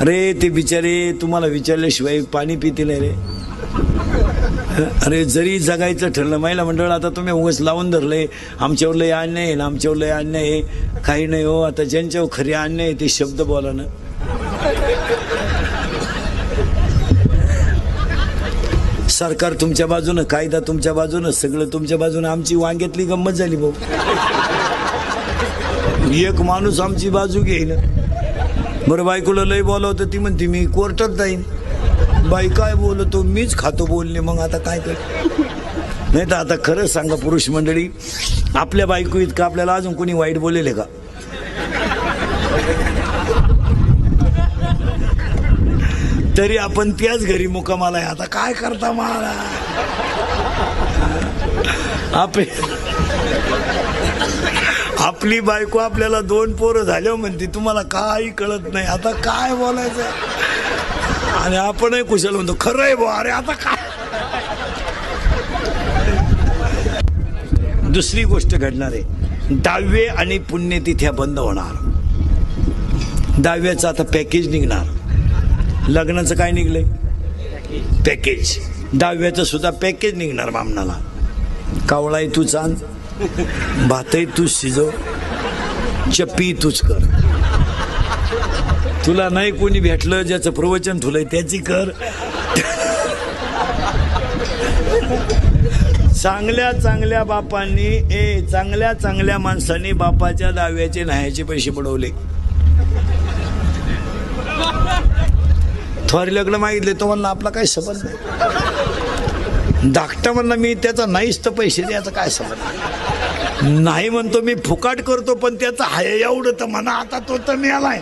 अरे ते बिचारे तुम्हाला विचारल्याशिवाय पाणी पिते नाही रे. अरे जरी जगायचं ठरलं महिला मंडळ आता तुम्ही उगस लावून धरले आमच्यावर लय अन्याय आहे ना आमच्यावर लय अन्याय आहे. काही नाही हो आता ज्यांच्यावर खरी अन्याय आहे ते शब्द बोला ना. सरकार तुमच्या बाजूनं कायदा तुमच्या बाजूनं सगळं तुमच्या बाजूनं. आमची वांग्यातली गंमत झाली भाऊ. एक माणूस आमची बाजू घेईन. बरं बायकोला लय बोलावतं ती म्हणते मी कोर्टात जाईन. बाई काय बोलतो? मीच खातो बोलले मग आता काय कर? नाही तर आता खरंच सांगा पुरुष मंडळी आपल्या बायको इतकं आपल्याला अजून कोणी वाईट बोलेले का? तरी आपण त्याच घरी मुकामाला आहे. आता काय करता मला आपे आपली बायको आपल्याला दोन पोरं झाल्यावर म्हणते तुम्हाला काही कळत नाही. आता काय बोलायचं आणि आपणही कुशल म्हणतो खरं आहे बुवा अरे आता काय? दुसरी गोष्ट घडणार आहे. दहावे आणि पुण्यतिथ्या बंद होणार. दहाव्याचं आता पॅकेज निघणार. लग्नाचं काय निघलंय? पॅकेज. दहाव्याचं सुद्धा पॅकेज निघणार मामनाला. कावळाही तू चांद भातही तूच शिजव चप्पी तूच कर. तुला नाही कोणी भेटलं ज्याचं प्रवचन ठुलंय त्याची कर. चांगल्या चांगल्या बापांनी ए चांगल्या चांगल्या माणसांनी बापाच्या दाव्याचे न्हायाचे पैसे बुडवले. थोर लग्न मागितले तो म्हणला आपला काही संबंध नाही. धाकटा म्हणला मी त्याचा नाहीच तर पैसे द्यायचं काय समज नाही म्हणतो मी फुकाट करतो पण त्याचं हाय एवढं तर म्हणा आता तो तर मिळालाय.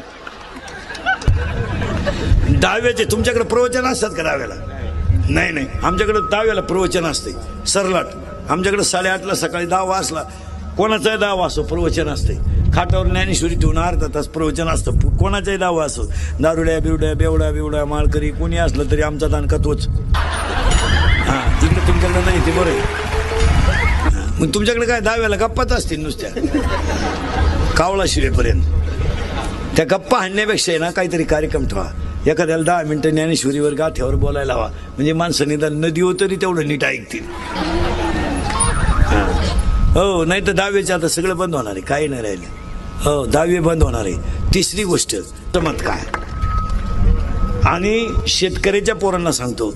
दहाव्याचे तुमच्याकडे प्रवचन असतात का दहाव्याला नाही नाही. आमच्याकडे दहाव्याला प्रवचन असते. सरलाट. आमच्याकडे साडेआठला सकाळी दहा वाजला. कोणाचाही दहा वाजतो प्रवचन असते. खाटावर ज्ञानेश्वरी ठेवून अर्धा तास प्रवचन असतं. कोणाचाही दावा असो दारुड्या बिवड्या बेवड्या बिवड्या माळकरी कोणी असलं तरी आमचा दानका तोच हा तिकडे तुमच्याकडे नाही ते बरं आहे. हा, मग तुमच्याकडे काय दहाव्याला गप्पाच असतील नुसत्या? कावळा शिवेपर्यंत त्या गप्पा हाणण्यापेक्षा आहे ना काहीतरी कार्यक्रम ठेवा. एखाद्याला दहा मिनटं ज्ञानेश्वरीवर गाठ्यावर बोलायला हवा. म्हणजे माणसं निदान नदी तरी तेवढं नीट ऐकतील. हा. हो नाही तर दहावीचे आता सगळं बंद होणार आहे. काही नाही राहिले. हो दहावी बंद होणार आहे. तिसरी गोष्ट चमत्कार. आणि शेतकऱ्याच्या पोरांना सांगतो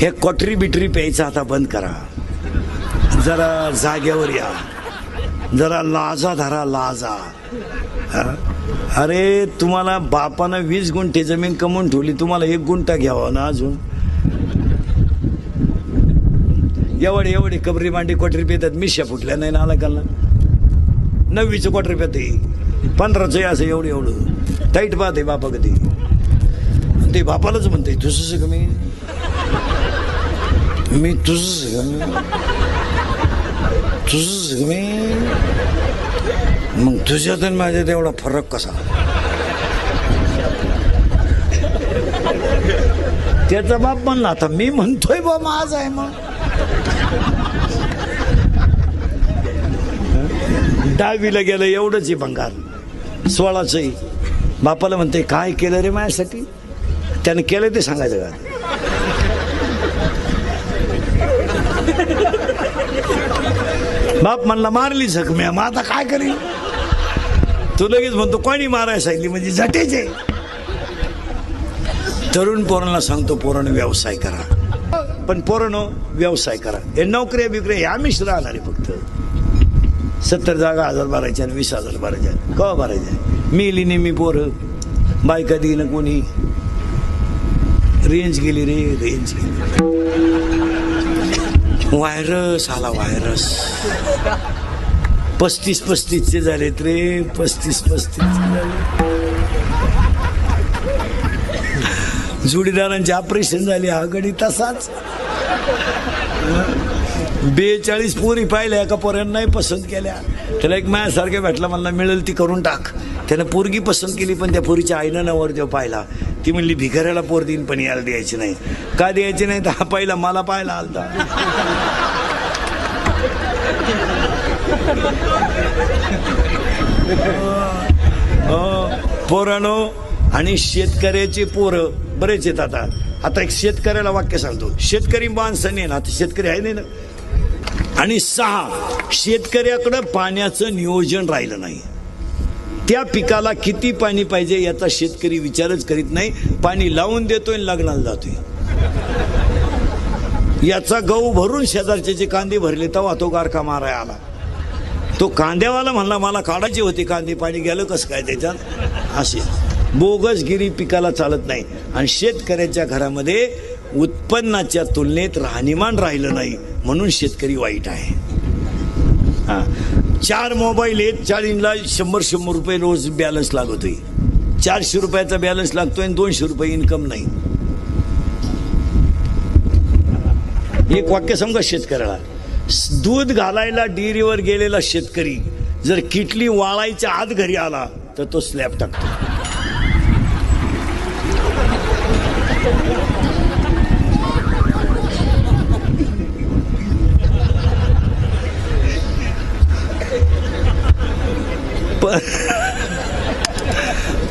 हे कॉटरी बिटरी प्यायचं आता बंद करा. जरा जाग्यावर या. जरा लाजा धरा लाजा. अरे तुम्हाला बापानं वीस गुंठे जमीन कमवून ठेवली तुम्हाला एक गुंठा घ्यावा ना अजून? एवढे एवढे कबरी मांडी कोटरी पेतात मिश्या फुटल्या नाही ना आला काला नववीचं कोटरी पेते पंधराचं असं एवढं एवढं. टाईट पाहते बापा कधी. ते बापालाच म्हणते तुझं कमी मी तुझं तुझं कमी मग तुझ्यात आणि माझ्यात एवढा फरक कसा? त्याचा बाप म्हणला आता मी म्हणतोय बा माझ आहे मग. डावीला गेलं एवढंच आहे भंगार सोळाचंही बापाला म्हणते काय केलं रे माझ्यासाठी? त्याने केलं ते सांगायचं का? बाप म्हणला मारली जखम्या मग आता काय करेल तू लगेच म्हणतो कोणी मारायला सांगली म्हणजे झटेचे. तरुण पोरांना सांगतो पोरण व्यवसाय करा. पण पोरण व्यवसाय करा. हे नोकऱ्या बिकऱ्या हे आम्हीच राहणार आहे फक्त. सत्तर जागा हजार भरायच्या आणि वीस हजार भरायच्या. कवा भरायच्या? मी लिहिणे मी पोरं. बायका देईन कोणी. रेंज गेली रे रेंज गेली. व्हायरस आला व्हायरस पस्तीस पस्तीसचे झालेत रे पस्तीस पस्तीस. झाले जोडीदारांचे ऑपरेशन झाले हा गडी तसाच. बेचाळीस पोरी पाहिल्या एका पोऱ्यांनाही पसंत केल्या. त्याला एक माझ्यासारख्या भेटला मला मिळेल ती करून टाक. त्यानं पोरगी पसंत केली पण त्या पोरीच्या आईनं नवर देव पाहिला ती म्हणली भिकाऱ्याला पोर देईन पण याला द्यायची नाही. का द्यायची नाही? तर हा पहिला मला पाहिला आलता. हो पोरानो आणि शेतकऱ्याचे पोरं बरेच आहेत आता. आता एक शेतकऱ्याला वाक्य सांगतो. शेतकरी माणसं नाही ना आता शेतकरी आहे नाही ना. आणि सहा शेतकऱ्याकडं पाण्याचं नियोजन राहिलं नाही. त्या पिकाला किती पाणी पाहिजे याचा शेतकरी विचारच करीत नाही. पाणी लावून देतोय आणि लग्नाला जातोय. याचा गहू भरून शेजारचे जे कांदे भरले तेव्हा तो गारखा माराय आला. तो कांद्यावाला म्हणला मला काढायची होती कांदे पाणी गेलं कसं काय त्याच्यात? असे. बोगसगिरी पिकाला चालत नाही. आणि शेतकऱ्याच्या घरामध्ये उत्पन्नाच्या तुलनेत राहणीमान राहिलं नाही म्हणून शेतकरी वाईट आहे. हा. चार मोबाईल आहेत चाळींला शंभर शंभर रुपये रोज बॅलन्स लागतोय. चारशे रुपयाचा बॅलन्स लागतोय आणि दोनशे रुपये इन्कम नाही. एक वाक्य समजा शेतकऱ्याला? दूध घालायला डेअरीवर गेलेला शेतकरी जर किटली वाळायच्या आत घरी आला तर तो स्लॅब टाकतो.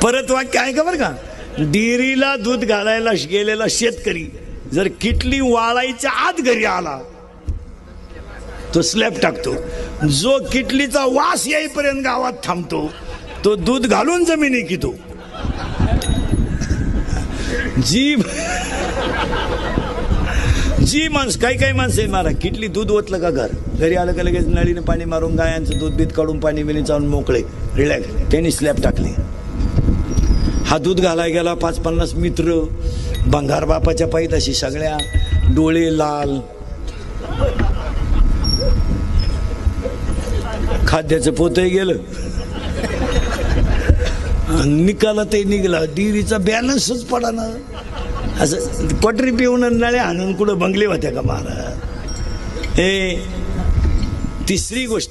परत वाक्य आहे का बरं का? डेअरीला दूध घालायला गेलेला शेतकरी जर किटली वाळायच्या आत घरी आला तो स्लॅब टाकतो. जो किटलीचा वास येईपर्यंत गावात थांबतो तो दूध घालून जमिनी कितो. जी जी माणस काही काही माणसं आहे मारा. किटली दूध ओतलं का घर? घरी आलं का लगेच नळीने पाणी मारून गायांचं दूध बीत काढून पाणी बिणी चालून मोकळे. रिलॅक्स त्यांनी स्लॅब टाकली. हा दूध घालाय गेला पाच पन्नास मित्र. बंगार बापाच्या पायीत सगळ्या डोळे लाल. खाद्याचं पोतही गेलं. निकाला ते निघला. डिरीचा बॅलन्सच पडा ना असं पटरी पिऊन आणि नळ्या आणून कुठं बंगले होत्या का महाराज? हे तिसरी गोष्ट.